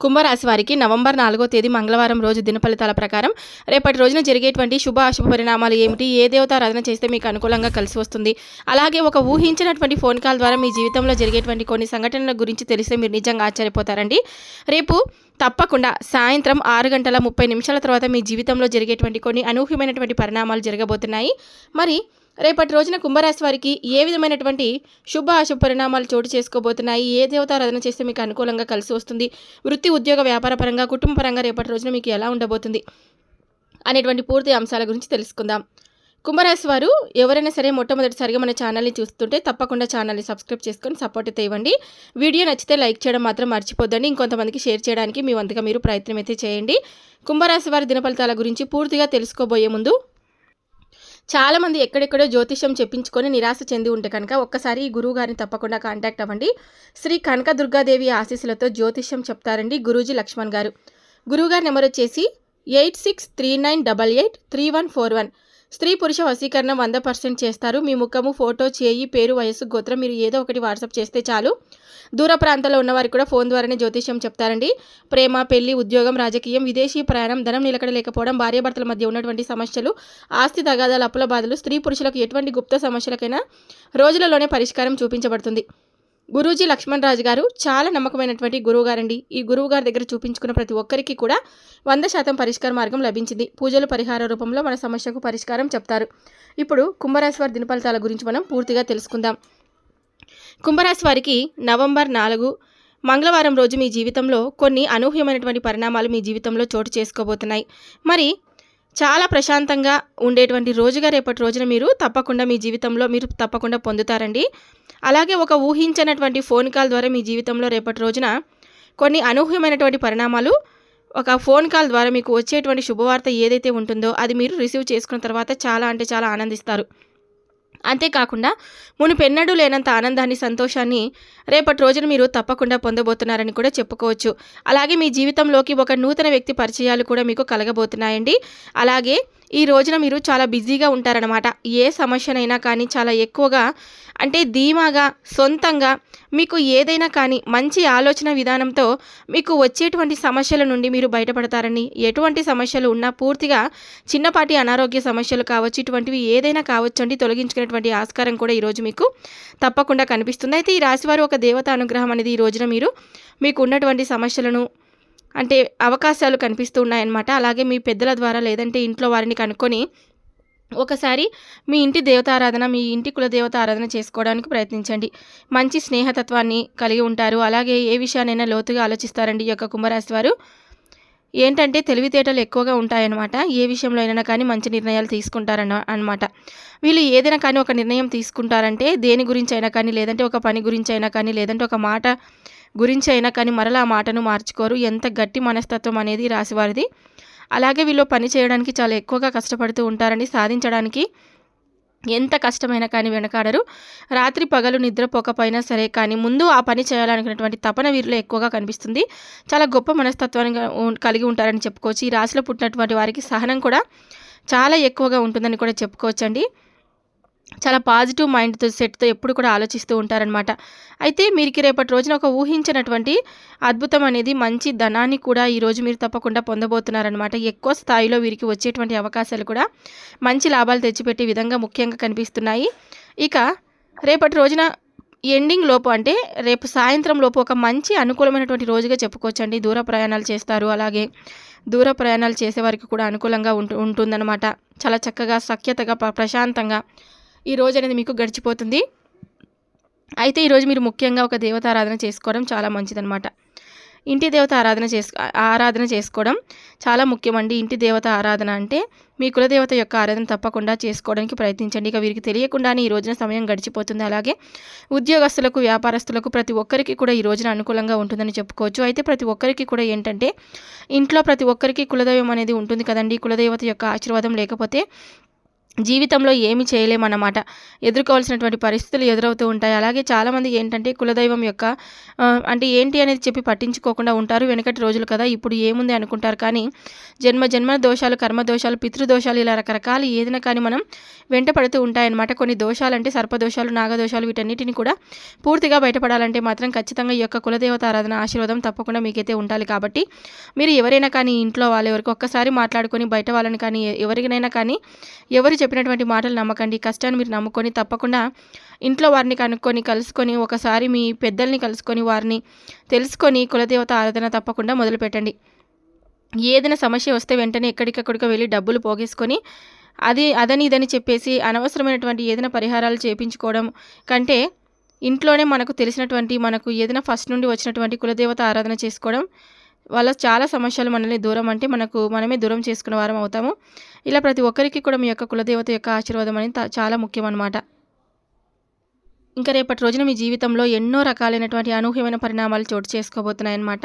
కుంభరాశి వారికి నవంబర్ నాలుగో తేదీ మంగళవారం రోజు దినఫలితాల ప్రకారం రేపటి రోజున జరిగేటువంటి శుభ అశుభ పరిణామాలు ఏమిటి? ఏ దేవతారాధన చేస్తే మీకు అనుకూలంగా కలిసి వస్తుంది? అలాగే ఒక ఊహించినటువంటి ఫోన్ కాల్ ద్వారా మీ జీవితంలో జరిగేటువంటి కొన్ని సంఘటనల గురించి తెలిస్తే మీరు నిజంగా ఆశ్చర్యపోతారండి. రేపు తప్పకుండా సాయంత్రం ఆరు గంటల ముప్పై నిమిషాల తర్వాత మీ జీవితంలో జరిగేటువంటి కొన్ని అనూహ్యమైనటువంటి పరిణామాలు జరగబోతున్నాయి. మరి రేపటి రోజున కుంభరాశి వారికి ఏ విధమైనటువంటి శుభ అశుభ పరిణామాలు చోటు చేసుకోబోతున్నాయి? ఏ దేవతారాధన చేస్తే మీకు అనుకూలంగా కలిసి వస్తుంది? వృత్తి ఉద్యోగ వ్యాపార పరంగా కుటుంబ పరంగా రేపటి రోజున మీకు ఎలా ఉండబోతుంది? అనేటువంటి పూర్తి అంశాల గురించి తెలుసుకుందాం. కుంభరాశి వారు ఎవరైనా సరే మొట్టమొదటిసారిగా మన ఛానల్ని చూస్తుంటే తప్పకుండా ఛానల్ని సబ్స్క్రైబ్ చేసుకొని సపోర్ట్ అయితే ఇవ్వండి వీడియో నచ్చితే లైక్ చేయడం మాత్రం మర్చిపోద్దండి. ఇంకొంతమందికి షేర్ చేయడానికి మీ వంతుగా మీరు ప్రయత్నం అయితే చేయండి. కుంభరాశి వారి దినఫలితాల గురించి పూర్తిగా తెలుసుకోబోయే ముందు చాలామంది ఎక్కడెక్కడో జ్యోతిష్యం చెప్పించుకొని నిరాశ చెంది ఉంటే కనుక ఒక్కసారి ఈ గురువు గారిని తప్పకుండా కాంటాక్ట్ అవ్వండి. శ్రీ కనక దుర్గాదేవి ఆశీస్సులతో జ్యోతిష్యం చెప్తారండి గురూజీ లక్ష్మణ్ గారు. గురువుగారి నెంబర్ వచ్చేసి eight six three nine double eight three one four one. స్త్రీ పురుష వశీకరణ వంద పర్సెంట్ చేస్తారు. మీ ముఖము ఫోటో చేయి పేరు వయస్సు గోత్రం మీరు ఏదో ఒకటి వాట్సాప్ చేస్తే చాలు. దూర ప్రాంతాల్లో ఉన్నవారికి కూడా ఫోన్ ద్వారానే జ్యోతిష్యం చెప్తారండి. ప్రేమ పెళ్ళి ఉద్యోగం రాజకీయం విదేశీ ప్రయాణం ధనం నిలకడ లేకపోవడం భార్యాభర్తల మధ్య ఉన్నటువంటి సమస్యలు ఆస్తి తగాదాలు అప్పుల బాధలు స్త్రీ పురుషులకు ఎటువంటి గుప్త సమస్యలకైనా రోజులలోనే పరిష్కారం చూపించబడుతుంది. గురూజీ లక్ష్మణ్ రాజు గారు చాలా నమ్మకమైనటువంటి గురువు గారండి. ఈ గురువు గారి దగ్గర చూపించుకున్న ప్రతి ఒక్కరికి కూడా వంద శాతం పరిష్కార మార్గం లభించింది. పూజలు పరిహార రూపంలో మన సమస్యకు పరిష్కారం చెప్తారు. ఇప్పుడు కుంభరాశి వారి దినఫలితాల గురించి మనం పూర్తిగా తెలుసుకుందాం. కుంభరాశి వారికి నవంబర్ నాలుగు మంగళవారం రోజు మీ జీవితంలో కొన్ని అనూహ్యమైనటువంటి పరిణామాలు మీ జీవితంలో చోటు చేసుకోబోతున్నాయి. మరి చాలా ప్రశాంతంగా ఉండేటువంటి రోజుగా రేపటి రోజున మీరు తప్పకుండా మీ జీవితంలో మీరు తప్పకుండా పొందుతారండి. అలాగే ఒక ఊహించినటువంటి ఫోన్ కాల్ ద్వారా మీ జీవితంలో రేపటి రోజున కొన్ని అనూహ్యమైనటువంటి పరిణామాలు ఒక ఫోన్ కాల్ ద్వారా మీకు వచ్చేటువంటి శుభవార్త ఏదైతే ఉంటుందో అది మీరు రిసీవ్ చేసుకున్న తర్వాత చాలా అంటే చాలా ఆనందిస్తారు. అంతేకాకుండా మునుపెన్నడూ లేనంత ఆనందాన్ని సంతోషాన్ని రేపటి రోజున మీరు తప్పకుండా పొందబోతున్నారని కూడా చెప్పుకోవచ్చు. అలాగే మీ జీవితంలోకి ఒక నూతన వ్యక్తి పరిచయాలు కూడా మీకు కలగబోతున్నాయండి. అలాగే ఈ రోజున మీరు చాలా బిజీగా ఉంటారనమాట ఏ సమస్యనైనా కానీ చాలా ఎక్కువగా అంటే ధీమాగా సొంతంగా మీకు ఏదైనా కానీ మంచి ఆలోచన విధానంతో మీకు వచ్చేటువంటి సమస్యల నుండి మీరు బయటపడతారని ఎటువంటి సమస్యలు ఉన్నా పూర్తిగా చిన్నపాటి అనారోగ్య సమస్యలు కావచ్చు ఇటువంటివి ఏదైనా కావచ్చు అండి తొలగించుకునేటువంటి ఆస్కారం కూడా ఈరోజు మీకు తప్పకుండా కనిపిస్తుంది. అయితే ఈ రాశివారు ఒక దేవత అనుగ్రహం అనేది ఈ రోజున మీరు మీకు ఉన్నటువంటి సమస్యలను అంటే అవకాశాలు కనిపిస్తూ ఉన్నాయన్నమాట అలాగే మీ పెద్దల ద్వారా లేదంటే ఇంట్లో వారిని కనుక్కొని ఒకసారి మీ ఇంటి దేవతారాధన మీ ఇంటి కుల దేవత ఆరాధన చేసుకోవడానికి ప్రయత్నించండి. మంచి స్నేహతత్వాన్ని కలిగి ఉంటారు. అలాగే ఏ విషయానైనా లోతుగా ఆలోచిస్తారండి ఈ యొక్క కుంభరాశి వారు. ఏంటంటే తెలివితేటలు ఎక్కువగా ఉంటాయన్నమాట. ఏ విషయంలో అయినా కానీ మంచి నిర్ణయాలు తీసుకుంటారన్న అనమాట వీళ్ళు ఏదైనా కానీ ఒక నిర్ణయం తీసుకుంటారంటే దేని గురించి అయినా కానీ లేదంటే ఒక పని గురించి అయినా కానీ లేదంటే ఒక మాట గురించి అయినా కానీ మరలా ఆ మాటను మార్చుకోరు. ఎంత గట్టి మనస్తత్వం అనేది రాసివారిది. అలాగే వీళ్ళు పని చేయడానికి చాలా ఎక్కువగా కష్టపడుతూ ఉంటారని సాధించడానికి ఎంత కష్టమైనా కానీ వెనకాడరు. రాత్రి పగలు నిద్రపోకపోయినా సరే కానీ ముందు ఆ పని చేయాలనుకున్నటువంటి తపన వీరిలో ఎక్కువగా కనిపిస్తుంది. చాలా గొప్ప మనస్తత్వాన్ని కలిగి ఉంటారని చెప్పుకోవచ్చు. ఈ రాశిలో పుట్టినటువంటి వారికి సహనం కూడా చాలా ఎక్కువగా ఉంటుందని కూడా చెప్పుకోవచ్చండి. చాలా పాజిటివ్ మైండ్తో సెట్తో ఎప్పుడు కూడా ఆలోచిస్తూ ఉంటారనమాట అయితే మీరుకి రేపటి రోజున ఒక ఊహించినటువంటి అద్భుతం అనేది మంచి ధనాన్ని కూడా ఈరోజు మీరు తప్పకుండా పొందబోతున్నారనమాట ఎక్కువ స్థాయిలో వీరికి వచ్చేటువంటి అవకాశాలు కూడా మంచి లాభాలు తెచ్చిపెట్టే విధంగా ముఖ్యంగా కనిపిస్తున్నాయి. ఇక రేపటి రోజున ఎండింగ్ లోపు అంటే రేపు సాయంత్రం లోపు ఒక మంచి అనుకూలమైనటువంటి రోజుగా చెప్పుకోవచ్చండి. దూర ప్రయాణాలు చేస్తారు. అలాగే దూర ప్రయాణాలు చేసే వారికి కూడా అనుకూలంగా ఉంటు ఉంటుందన్నమాట. చాలా చక్కగా సఖ్యతగా ప్రశాంతంగా ఈ రోజు అనేది మీకు గడిచిపోతుంది. అయితే ఈరోజు మీరు ముఖ్యంగా ఒక దేవతారాధన చేసుకోవడం చాలా మంచిదనమాట ఇంటి దేవత ఆరాధన చేసు ఆరాధన చేసుకోవడం చాలా ముఖ్యమండి. ఇంటి దేవత ఆరాధన అంటే మీ కులదేవత యొక్క ఆరాధన తప్పకుండా చేసుకోవడానికి ప్రయత్నించండి. ఇక వీరికి తెలియకుండానే ఈ రోజున సమయం గడిచిపోతుంది. అలాగే ఉద్యోగస్తులకు వ్యాపారస్తులకు ప్రతి ఒక్కరికి కూడా ఈ రోజున అనుకూలంగా ఉంటుందని చెప్పుకోవచ్చు. అయితే ప్రతి ఒక్కరికి కూడా ఏంటంటే ఇంట్లో ప్రతి ఒక్కరికి కులదైవం అనేది ఉంటుంది కదండి. కులదేవత యొక్క ఆశీర్వాదం లేకపోతే జీవితంలో ఏమి చేయలేమన్నమాట. ఎదుర్కోవాల్సినటువంటి పరిస్థితులు ఎదురవుతూ ఉంటాయి. అలాగే చాలామంది ఏంటంటే కులదైవం యొక్క అంటే ఏంటి అనేది చెప్పి పట్టించుకోకుండా ఉంటారు వెనకటి రోజులు కదా ఇప్పుడు ఏముంది అనుకుంటారు. కానీ జన్మ జన్మ దోషాలు కర్మ దోషాలు పితృదోషాలు ఇలా రకరకాలు ఏదైనా కానీ మనం వెంట పడుతూ ఉంటాయన్నమాట. కొన్ని దోషాలు అంటే సర్పదోషాలు నాగదోషాలు వీటన్నిటిని కూడా పూర్తిగా బయటపడాలంటే మాత్రం ఖచ్చితంగా ఈ యొక్క కులదేవత ఆరాధన ఆశీర్వాదం తప్పకుండా మీకైతే ఉండాలి. కాబట్టి మీరు ఎవరైనా కానీ ఇంట్లో వాళ్ళ ఎవరికి ఒక్కసారి మాట్లాడుకొని బయట వాళ్ళని కానీ ఎవరికైనా కానీ ఎవరు చెప్పినటువంటి మాటలు నమ్మకండి. కష్టాన్ని మీరు నమ్ముకొని తప్పకుండా ఇంట్లో వారిని కనుక్కొని కలుసుకొని ఒకసారి మీ పెద్దల్ని కలుసుకొని వారిని తెలుసుకొని కులదేవత ఆరాధన తప్పకుండా మొదలుపెట్టండి. ఏదైనా సమస్య వస్తే వెంటనే ఎక్కడికక్కడికి వెళ్ళి డబ్బులు పోగేసుకొని అది అదని ఇదని చెప్పేసి అనవసరమైనటువంటి ఏదైనా పరిహారాలు చేపించుకోవడం కంటే ఇంట్లోనే మనకు తెలిసినటువంటి మనకు ఏదైనా ఫస్ట్ నుండి వచ్చినటువంటి కులదేవత ఆరాధన చేసుకోవడం వల్ల చాలా సమస్యలు మనల్ని దూరం అంటే మనకు మనమే దూరం చేసుకున్న వారం అవుతాము. ఇలా ప్రతి ఒక్కరికి కూడా మీ యొక్క కులదేవత యొక్క ఆశీర్వాదం అనేది చాలా ముఖ్యం అన్నమాట. ఇంకా రేపటి రోజున మీ జీవితంలో ఎన్నో రకాలైనటువంటి అనూహ్యమైన పరిణామాలు చోటు చేసుకోబోతున్నాయన్నమాట.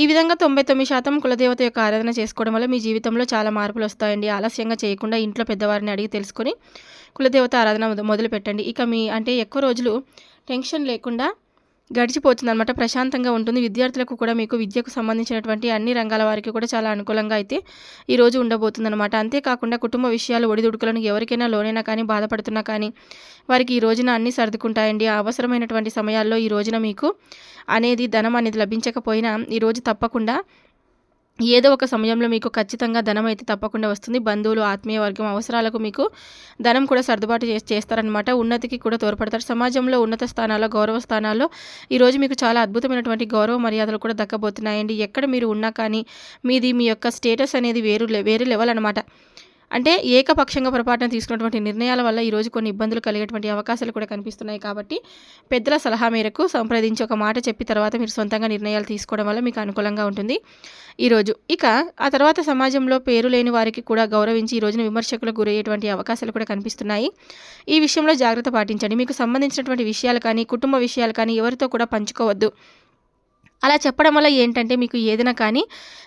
ఈ విధంగా తొంభై తొమ్మిది శాతం కులదేవత యొక్క ఆరాధన చేసుకోవడం వల్ల మీ జీవితంలో చాలా మార్పులు వస్తాయండి. ఆలస్యంగా చేయకుండా ఇంట్లో పెద్దవారిని అడిగి తెలుసుకొని కులదేవత ఆరాధన మొదలు పెట్టండి ఇక మీ అంటే ఎక్కువ రోజులు టెన్షన్ లేకుండా గడిచిపోతుంది అనమాట ప్రశాంతంగా ఉంటుంది. విద్యార్థులకు కూడా మీకు విద్యకు సంబంధించినటువంటి అన్ని రంగాల వారికి కూడా చాలా అనుకూలంగా అయితే ఈ రోజు ఉండబోతుంది అనమాట అంతేకాకుండా కుటుంబ విషయాలు ఒడిదుడుకులను ఎవరికైనా లోనైనా కానీ బాధపడుతున్నా కానీ వారికి ఈ రోజున అన్నీ సర్దుకుంటాయండి. అవసరమైనటువంటి సమయాల్లో ఈ రోజున మీకు అనేది ధనం అనేది లభించకపోయినా ఈ రోజు తప్పకుండా ఏదో ఒక సమయంలో మీకు ఖచ్చితంగా ధనం అయితే తప్పకుండా వస్తుంది. బంధువులు ఆత్మీయ వర్గం అవసరాలకు మీకు ధనం కూడా సర్దుబాటు చేసి చేస్తారనమాట ఉన్నతికి కూడా తోడ్పడతారు. సమాజంలో ఉన్నత స్థానాల్లో గౌరవ స్థానాల్లో ఈరోజు మీకు చాలా అద్భుతమైనటువంటి గౌరవ మర్యాదలు కూడా దక్కబోతున్నాయండి. ఎక్కడ మీరు ఉన్నా కానీ మీది మీ యొక్క స్టేటస్ అనేది వేరు లె- వేరే లెవెల్ అనమాట అంటే ఏకపక్షంగా పొరపాటున తీసుకున్నటువంటి నిర్ణయాల వల్ల ఈరోజు కొన్ని ఇబ్బందులు కలిగేటువంటి అవకాశాలు కూడా కనిపిస్తున్నాయి కాబట్టి పెద్దల సలహా మేరకు సంప్రదించి ఒక మాట చెప్పి తర్వాత మీరు సొంతంగా నిర్ణయాలు తీసుకోవడం వల్ల మీకు అనుకూలంగా ఉంటుంది. ఈరోజు ఇక ఆ తర్వాత సమాజంలో పేరు లేని వారికి కూడా గౌరవించి ఈ రోజున విమర్శకులకు గురయ్యేటువంటి అవకాశాలు కూడా కనిపిస్తున్నాయి. ఈ విషయంలో జాగ్రత్త పాటించండి. మీకు సంబంధించినటువంటి విషయాలు కానీ కుటుంబ విషయాలు కానీ ఎవరితో కూడా పంచుకోవద్దు. అలా చెప్పడం వల్ల ఏంటంటే మీకు ఏదైనా కానీ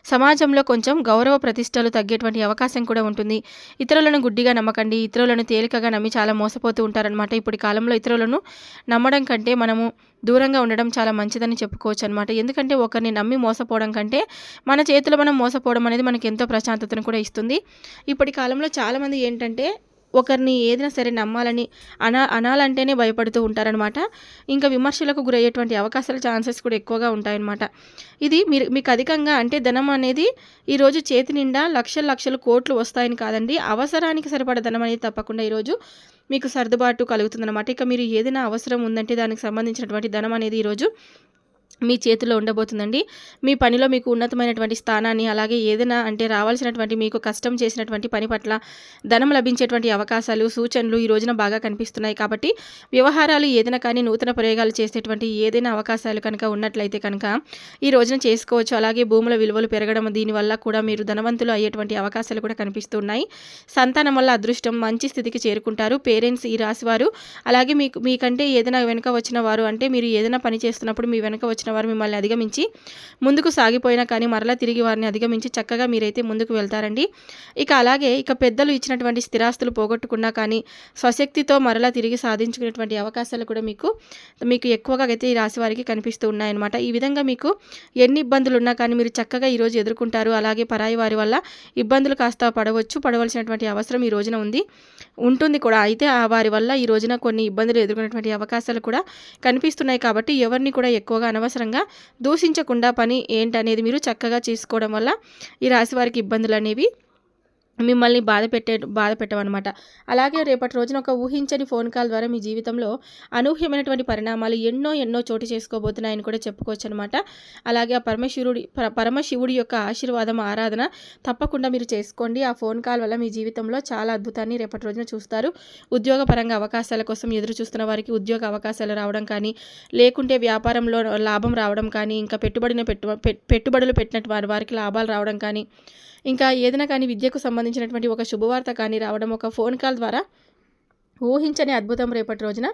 సమాజంలో కొంచెం గౌరవ ప్రతిష్టలు తగ్గేటువంటి అవకాశం కూడా ఉంటుంది. ఇతరులను గుడ్డిగా నమ్మకండి. ఇతరులను తేలికగా నమ్మి చాలా మోసపోతూ ఉంటారనమాట ఇప్పుడు కాలంలో ఇతరులను నమ్మడం కంటే మనము దూరంగా ఉండడం చాలా మంచిదని చెప్పుకోవచ్చు అనమాట ఎందుకంటే ఒకరిని నమ్మి మోసపోవడం కంటే మన చేతిలో మనం మోసపోవడం అనేది మనకి ఎంతో ప్రశాంతతను కూడా ఇస్తుంది. ఇప్పటి కాలంలో చాలామంది ఏంటంటే ఒకరిని ఏదైనా సరే నమ్మాలని అనా అనాలంటేనే భయపడుతూ ఉంటారనమాట ఇంకా విమర్శలకు గురయ్యేటువంటి అవకాశాలు ఛాన్సెస్ కూడా ఎక్కువగా ఉంటాయన్నమాట. ఇది మీరు మీకు అధికంగా అంటే ధనం అనేది ఈరోజు చేతి నిండా లక్షల లక్షలు కోట్లు వస్తాయని కాదండి. అవసరానికి సరిపడ ధనం అనేది తప్పకుండా ఈరోజు మీకు సర్దుబాటు కలుగుతుందన్నమాట. ఇక మీరు ఏదైనా అవసరం ఉందంటే దానికి సంబంధించినటువంటి ధనం అనేది ఈరోజు మీ చేతిలో ఉండబోతుందండి. మీ పనిలో మీకు ఉన్నతమైనటువంటి స్థానాన్ని అలాగే ఏదైనా అంటే రావాల్సినటువంటి మీకు కష్టం చేసినటువంటి పని పట్ల ధనం లభించేటువంటి అవకాశాలు సూచనలు ఈ రోజున బాగా కనిపిస్తున్నాయి. కాబట్టి వ్యవహారాలు ఏదైనా కానీ నూతన ప్రయోగాలు చేసేటువంటి ఏదైనా అవకాశాలు కనుక ఉన్నట్లయితే కనుక ఈ రోజున చేసుకోవచ్చు. అలాగే భూముల విలువలు పెరగడం దీనివల్ల కూడా మీరు ధనవంతులు అయ్యేటువంటి అవకాశాలు కూడా కనిపిస్తున్నాయి. సంతానం వల్ల అదృష్టం మంచి స్థితికి చేరుకుంటారు. పేరెంట్స్ ఈ రాశివారు. అలాగే మీకు మీకంటే ఏదైనా వెనుక వచ్చిన వారు అంటే మీరు ఏదైనా పని చేస్తున్నప్పుడు మీ వెనుక వచ్చిన వారు మిమ్మల్ని అధిగమించి ముందుకు సాగిపోయినా కానీ మరలా తిరిగి వారిని అధిగమించి చక్కగా మీరైతే ముందుకు వెళ్తారండి. ఇక అలాగే ఇక పెద్దలు ఇచ్చినటువంటి స్థిరాస్తులు పోగొట్టుకున్నా కానీ స్వశక్తితో మరలా తిరిగి సాధించుకునేటువంటి అవకాశాలు కూడా మీకు మీకు ఎక్కువగా అయితే ఈ రాశి వారికి కనిపిస్తూ ఉన్నాయన్నమాట. ఈ విధంగా మీకు ఎన్ని ఇబ్బందులు ఉన్నా కానీ మీరు చక్కగా ఈరోజు ఎదుర్కొంటారు. అలాగే పరాయి వారి వల్ల ఇబ్బందులు కాస్త పడవచ్చు పడవలసినటువంటి అవసరం ఈ రోజున ఉంది ఉంటుంది కూడా. అయితే ఆ వారి వల్ల ఈ రోజున కొన్ని ఇబ్బందులు ఎదుర్కొనేటువంటి అవకాశాలు కూడా కనిపిస్తున్నాయి కాబట్టి ఎవరిని కూడా ఎక్కువగా అనవసరంగా దూషించకుండా పని ఏంటనేది మీరు చక్కగా చేసుకోవడం వల్ల ఈ రాశి వారికి ఇబ్బందులు అనేవి మిమ్మల్ని బాధ పెట్టే బాధ పెట్టవన్నమాట. అలాగే రేపటి రోజున ఒక ఊహించని ఫోన్ కాల్ ద్వారా మీ జీవితంలో అనూహ్యమైనటువంటి పరిణామాలు ఎన్నో ఎన్నో చోటు చేసుకోబోతున్నాయని కూడా చెప్పుకోవచ్చు అనమాట అలాగే ఆ పరమశివుడి పర- పరమశివుడి యొక్క ఆశీర్వాదం ఆరాధన తప్పకుండా మీరు చేసుకోండి. ఆ ఫోన్ కాల్ వల్ల మీ జీవితంలో చాలా అద్భుతాన్ని రేపటి రోజున చూస్తారు. ఉద్యోగపరంగా అవకాశాల కోసం ఎదురు చూస్తున్న వారికి ఉద్యోగ అవకాశాలు రావడం కానీ లేకుంటే వ్యాపారంలో లాభం రావడం కానీ ఇంకా పెట్టుబడిన పెట్టు పెట్టుబడులు పెట్టినట్టు వారి వారికి లాభాలు రావడం కానీ ఇంకా ఏదైనా కానీ విద్యకు సంబంధించినటువంటి ఒక శుభవార్త కానీ రావడం ఒక ఫోన్ కాల్ ద్వారా ఊహించని అద్భుతం రేపటి రోజున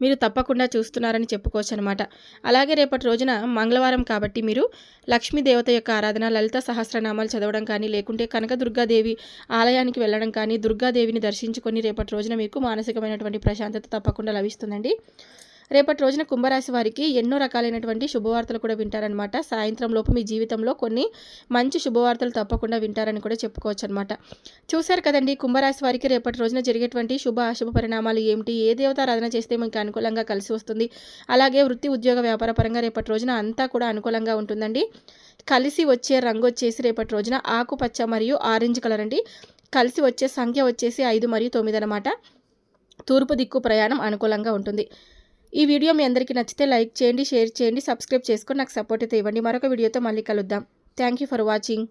మీరు తప్పకుండా చూస్తున్నారని చెప్పుకోవచ్చు అనమాట అలాగే రేపటి రోజున మంగళవారం కాబట్టి మీరు లక్ష్మీదేవత యొక్క ఆరాధన లలిత సహస్రనామాలు చదవడం కానీ లేకుంటే కనకదుర్గాదేవి ఆలయానికి వెళ్ళడం కానీ దుర్గాదేవిని దర్శించుకొని రేపటి రోజున మీకు మానసికమైనటువంటి ప్రశాంతత తప్పకుండా లభిస్తుందండి. రేపటి రోజున కుంభరాశి వారికి ఎన్నో రకాలైనటువంటి శుభవార్తలు కూడా వింటారనమాట సాయంత్రం లోపు మీ జీవితంలో కొన్ని మంచి శుభవార్తలు తప్పకుండా వింటారని కూడా చెప్పుకోవచ్చు అనమాట చూశారు కదండి కుంభరాశి వారికి రేపటి రోజున జరిగేటువంటి శుభ అశుభ పరిణామాలు ఏమిటి? ఏ దేవతారాధన చేస్తే మీకు అనుకూలంగా కలిసి వస్తుంది? అలాగే వృత్తి ఉద్యోగ వ్యాపార పరంగా రేపటి రోజున అంతా కూడా అనుకూలంగా ఉంటుందండి. కలిసి వచ్చే రంగు వచ్చేసి రేపటి రోజున ఆకుపచ్చ మరియు ఆరెంజ్ కలర్ అండి. కలిసి వచ్చే సంఖ్య వచ్చేసి ఐదు మరియు తొమ్మిది అనమాట తూర్పు దిక్కు ప్రయాణం అనుకూలంగా ఉంటుంది. ఈ వీడియో మీ అందరికీ నచ్చితే లైక్ చేయండి షేర్ చేయండి సబ్స్క్రైబ్ చేసుకొని నాకు సపోర్ట్ అయితే ఇవ్వండి. మరొక వీడియోతో మళ్ళీ కలుద్దాం. Thank you for watching.